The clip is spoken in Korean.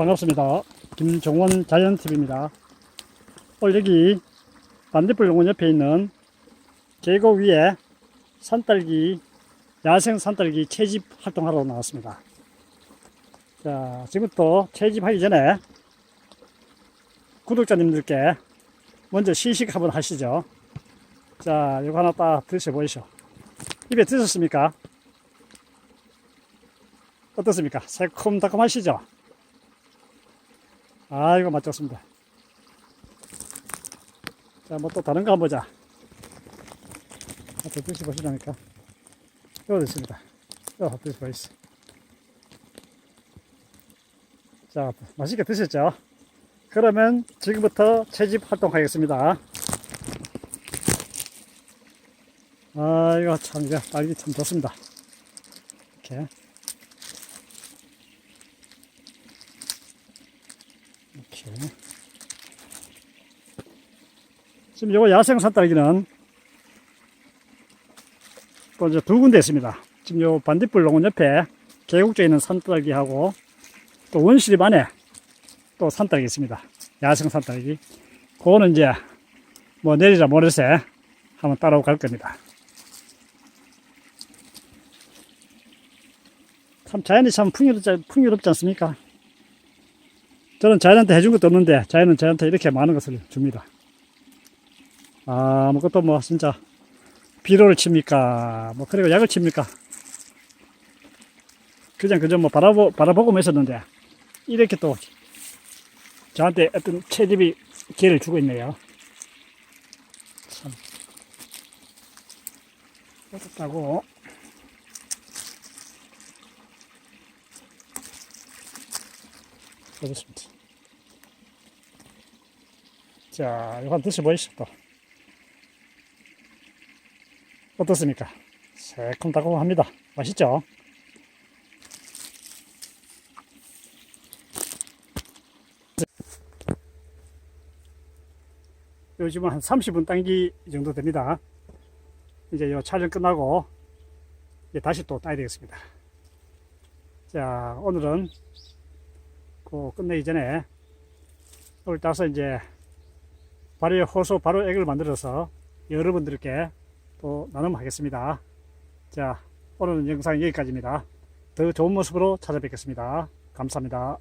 반갑습니다. 김종원 자연TV입니다. 오늘 여기 반대불 공원 옆에 있는 계곡 위에 산딸기, 야생 산딸기 채집 활동하러 나왔습니다. 자, 지금부터 채집하기 전에 구독자님들께 먼저 시식 한번 하시죠. 자, 이거 하나 딱 드셔보시죠. 입에 드셨습니까? 어떻습니까? 새콤달콤하시죠? 아, 이거 맛 좋습니다. 자, 뭐 또 다른 거 한번 보자. 또 드셔보시라니까. 이거 됐습니다. 이거 드셔보시죠. 자, 맛있게 드셨죠? 그러면 지금부터 채집 활동하겠습니다. 아, 이거 참, 이거 딸기 참 좋습니다. 이렇게. 이렇게. 지금 요거 야생 산딸기는 또 이제 두 군데 있습니다. 지금 요 반딧불 농원 옆에 계곡쪽에 있는 산딸기하고 또 원시립 안에 또 산딸기 있습니다. 야생 산딸기. 그거는 이제 뭐 내리자 모르세 한번 따라갈 겁니다. 참 자연이 참 풍요롭지, 풍요롭지 않습니까? 저는 자연한테 해준 것도 없는데 자연은 저한테 이렇게 많은 것을 줍니다. 아, 아무것도 뭐 진짜 비료를 칩니까? 뭐 그리고 약을 칩니까? 그냥 그저 뭐 바라보, 바라보고만 있었는데 이렇게 또 저한테 어떤 채집이 기회를 주고 있네요. 참. 뿌듯하고 그렇습니다. 자, 이거 한번 드셔보시죠, 또. 어떻습니까? 새콤달콤합니다. 맛있죠? 요즘은 한 30분 당기 정도 됩니다. 이제 요 촬영 끝나고 이제 다시 또 따야 되겠습니다. 자, 오늘은 그 끝내기 전에 오늘 따서 이제 발효 호소 발효 액을 만들어서 여러분들께 또 나눔하겠습니다. 자, 오늘 영상 여기까지입니다. 더 좋은 모습으로 찾아뵙겠습니다. 감사합니다.